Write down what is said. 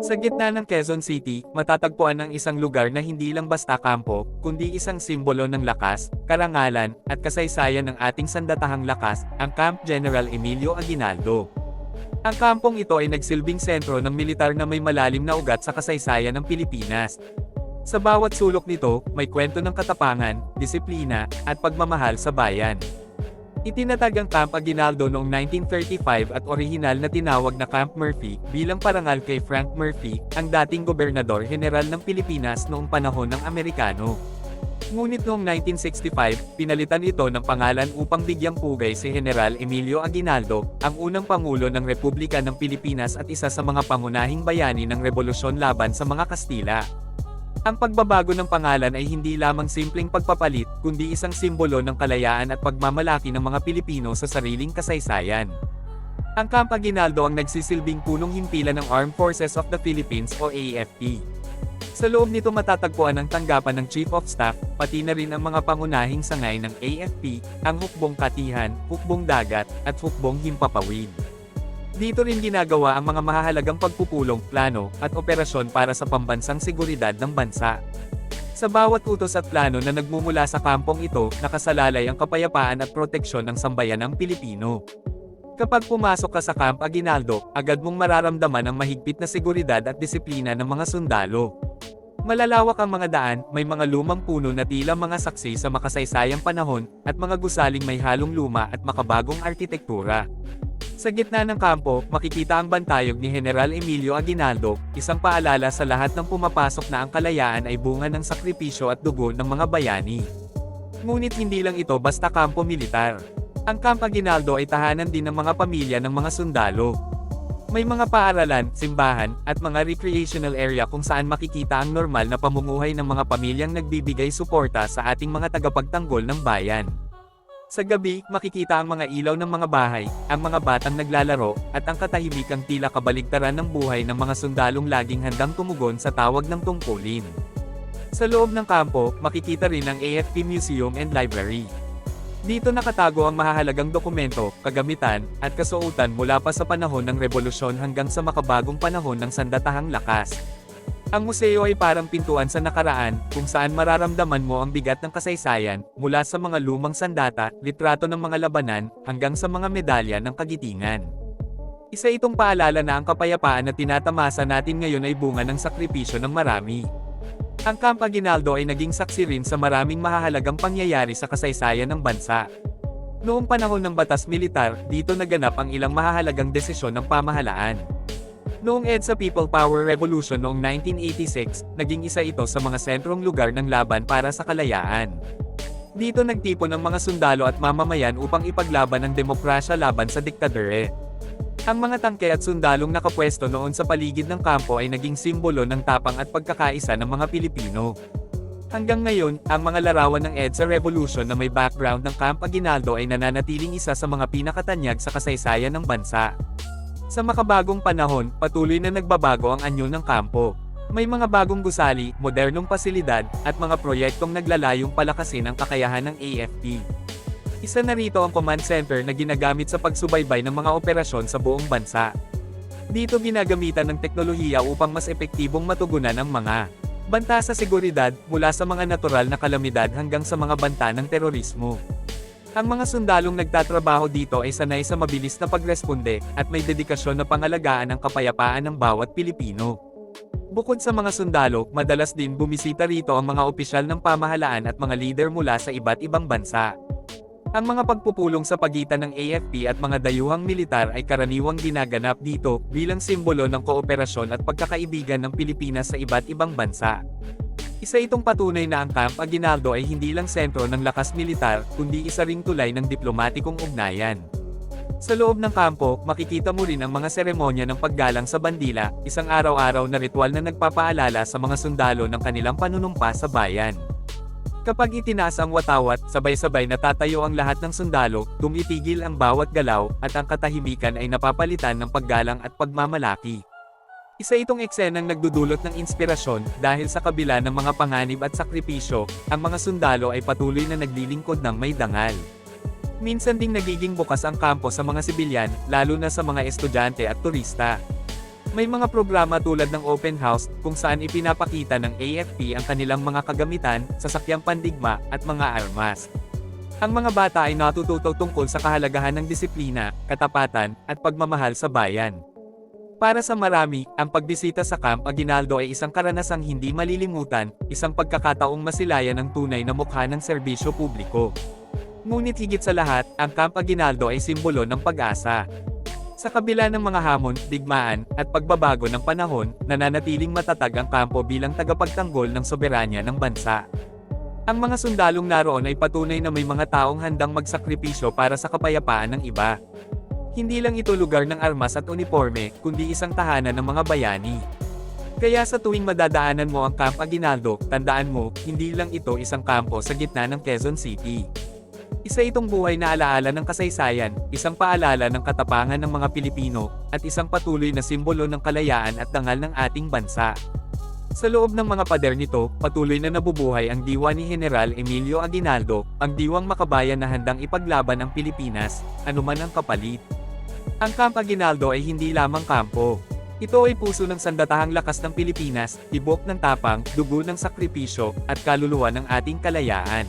Sa gitna ng Quezon City, matatagpuan ang isang lugar na hindi lang basta kampo, kundi isang simbolo ng lakas, karangalan, at kasaysayan ng ating sandatahang lakas, ang Camp General Emilio Aguinaldo. Ang kampong ito ay nagsilbing sentro ng militar na may malalim na ugat sa kasaysayan ng Pilipinas. Sa bawat sulok nito, may kwento ng katapangan, disiplina, at pagmamahal sa bayan. Itinatag ang Camp Aguinaldo noong 1935 at orihinal na tinawag na Camp Murphy bilang parangal kay Frank Murphy, ang dating gobernador general ng Pilipinas noong panahon ng Amerikano. Ngunit noong 1965, pinalitan ito ng pangalan upang bigyang pugay si General Emilio Aguinaldo, ang unang pangulo ng Republika ng Pilipinas at isa sa mga pangunahing bayani ng rebolusyon laban sa mga Kastila. Ang pagbabago ng pangalan ay hindi lamang simpleng pagpapalit, kundi isang simbolo ng kalayaan at pagmamalaki ng mga Pilipino sa sariling kasaysayan. Ang Camp Aguinaldo ang nagsisilbing punong himpilan ng Armed Forces of the Philippines o AFP. Sa loob nito matatagpuan ang tanggapan ng Chief of Staff, pati na rin ang mga pangunahing sangay ng AFP, ang Hukbong Katihan, Hukbong Dagat, at Hukbong Himpapawid. Dito rin ginagawa ang mga mahahalagang pagpupulong, plano, at operasyon para sa pambansang seguridad ng bansa. Sa bawat utos at plano na nagmumula sa kampong ito, nakasalalay ang kapayapaan at proteksyon ng sambayanang Pilipino. Kapag pumasok ka sa Camp Aguinaldo, agad mong mararamdaman ang mahigpit na seguridad at disiplina ng mga sundalo. Malalawak ang mga daan, may mga lumang puno na tila mga saksi sa makasaysayang panahon, at mga gusaling may halong luma at makabagong arkitektura. Sa gitna ng kampo, makikita ang bantayog ni General Emilio Aguinaldo, isang paalala sa lahat ng pumapasok na ang kalayaan ay bunga ng sakripisyo at dugo ng mga bayani. Ngunit hindi lang ito basta kampo militar. Ang Camp Aguinaldo ay tahanan din ng mga pamilya ng mga sundalo. May mga paaralan, simbahan, at mga recreational area kung saan makikita ang normal na pamumuhay ng mga pamilyang nagbibigay suporta sa ating mga tagapagtanggol ng bayan. Sa gabi, makikita ang mga ilaw ng mga bahay, ang mga batang naglalaro, at ang katahimikang tila kabaligtaran ng buhay ng mga sundalong laging handang tumugon sa tawag ng tungkulin. Sa loob ng kampo, makikita rin ang AFP Museum and Library. Dito nakatago ang mahahalagang dokumento, kagamitan, at kasuotan mula pa sa panahon ng revolusyon hanggang sa makabagong panahon ng sandatahang lakas. Ang museo ay parang pintuan sa nakaraan, kung saan mararamdaman mo ang bigat ng kasaysayan, mula sa mga lumang sandata, litrato ng mga labanan, hanggang sa mga medalya ng kagitingan. Isa itong paalala na ang kapayapaan na tinatamasa natin ngayon ay bunga ng sakripisyo ng marami. Ang Camp Aguinaldo ay naging saksi rin sa maraming mahahalagang pangyayari sa kasaysayan ng bansa. Noong panahon ng batas militar, dito naganap ang ilang mahahalagang desisyon ng pamahalaan. Noong EDSA People Power Revolution noong 1986, naging isa ito sa mga sentrong lugar ng laban para sa kalayaan. Dito nagtipon ang mga sundalo at mamamayan upang ipaglaban ang demokrasya laban sa diktadure. Ang mga tangke at sundalong nakapwesto noon sa paligid ng kampo ay naging simbolo ng tapang at pagkakaisa ng mga Pilipino. Hanggang ngayon, ang mga larawan ng EDSA Revolution na may background ng Camp Aguinaldo ay nananatiling isa sa mga pinakatanyag sa kasaysayan ng bansa. Sa makabagong panahon, patuloy na nagbabago ang anyo ng kampo. May mga bagong gusali, modernong pasilidad, at mga proyektong naglalayong palakasin ang kakayahan ng AFP. Isa na rito ang command center na ginagamit sa pagsubaybay ng mga operasyon sa buong bansa. Dito ginagamitan ng teknolohiya upang mas epektibong matugunan ang mga banta sa seguridad mula sa mga natural na kalamidad hanggang sa mga banta ng terorismo. Ang mga sundalong nagtatrabaho dito ay sanay sa mabilis na pagresponde at may dedikasyon na pangalagaan ang kapayapaan ng bawat Pilipino. Bukod sa mga sundalo, madalas din bumisita rito ang mga opisyal ng pamahalaan at mga leader mula sa iba't ibang bansa. Ang mga pagpupulong sa pagitan ng AFP at mga dayuhang militar ay karaniwang ginaganap dito bilang simbolo ng kooperasyon at pagkakaibigan ng Pilipinas sa iba't ibang bansa. Isa itong patunay na ang Camp Aguinaldo ay hindi lang sentro ng lakas militar, kundi isa ring tulay ng diplomatikong ugnayan. Sa loob ng kampo, makikita mo rin ang mga seremonya ng paggalang sa bandila, isang araw-araw na ritual na nagpapaalala sa mga sundalo ng kanilang panunumpa sa bayan. Kapag itinaas ang watawat, sabay-sabay natatayo ang lahat ng sundalo, tumitigil ang bawat galaw, at ang katahimikan ay napapalitan ng paggalang at pagmamalaki. Isa itong eksenang nagdudulot ng inspirasyon, dahil sa kabila ng mga panganib at sakripisyo, ang mga sundalo ay patuloy na naglilingkod ng may dangal. Minsan ding nagiging bukas ang kampo sa mga sibilyan, lalo na sa mga estudyante at turista. May mga programa tulad ng open house kung saan ipinapakita ng AFP ang kanilang mga kagamitan, sasakyang pandigma, at mga armas. Ang mga bata ay natututo tungkol sa kahalagahan ng disiplina, katapatan, at pagmamahal sa bayan. Para sa marami, ang pagbisita sa Camp Aguinaldo ay isang karanasang hindi malilimutan, isang pagkakataong masilayan ang tunay na mukha ng serbisyo publiko. Ngunit higit sa lahat, ang Camp Aguinaldo ay simbolo ng pag-asa. Sa kabila ng mga hamon, digmaan, at pagbabago ng panahon, nananatiling matatag ang kampo bilang tagapagtanggol ng soberanya ng bansa. Ang mga sundalong naroon ay patunay na may mga taong handang magsakripisyo para sa kapayapaan ng iba. Hindi lang ito lugar ng armas at uniforme, kundi isang tahanan ng mga bayani. Kaya sa tuwing madadaanan mo ang Camp Aguinaldo, tandaan mo, hindi lang ito isang kampo sa gitna ng Quezon City. Isa itong buhay na alaala ng kasaysayan, isang paalala ng katapangan ng mga Pilipino, at isang patuloy na simbolo ng kalayaan at dangal ng ating bansa. Sa loob ng mga pader nito, patuloy na nabubuhay ang diwa ni General Emilio Aguinaldo, ang diwang makabayan na handang ipaglaban ang Pilipinas, anuman ang kapalit. Ang Camp Aguinaldo ay hindi lamang kampo. Ito ay puso ng sandatahang lakas ng Pilipinas, tibok ng tapang, dugo ng sakripisyo, at kaluluwa ng ating kalayaan.